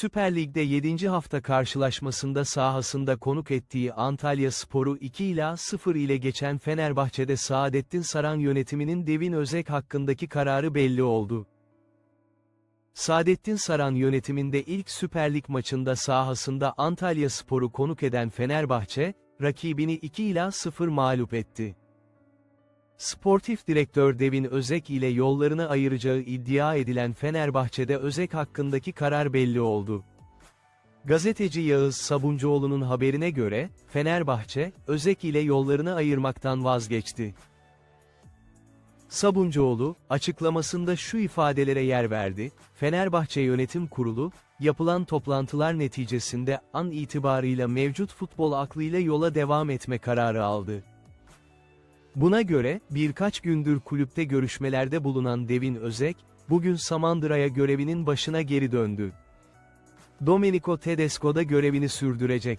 Süper Lig'de 7. hafta karşılaşmasında sahasında konuk ettiği Antalya Sporu 2 ila 0 ile geçen Fenerbahçe'de Saadettin Saran yönetiminin Devin Özek hakkındaki kararı belli oldu. Saadettin Saran yönetiminde ilk Süper Lig maçında sahasında Antalya Sporu konuk eden Fenerbahçe, rakibini 2 ila 0 mağlup etti. Sportif direktör Devin Özek ile yollarını ayıracağı iddia edilen Fenerbahçe'de Özek hakkındaki karar belli oldu. Gazeteci Yağız Sabuncuoğlu'nun haberine göre, Fenerbahçe, Özek ile yollarını ayırmaktan vazgeçti. Sabuncuoğlu, açıklamasında şu ifadelere yer verdi, Fenerbahçe Yönetim Kurulu, yapılan toplantılar neticesinde an itibarıyla mevcut futbol aklıyla yola devam etme kararı aldı. Buna göre, birkaç gündür kulüpte görüşmelerde bulunan Devin Özek, bugün Samandıra'ya görevinin başına geri döndü. Domenico Tedesco da görevini sürdürecek.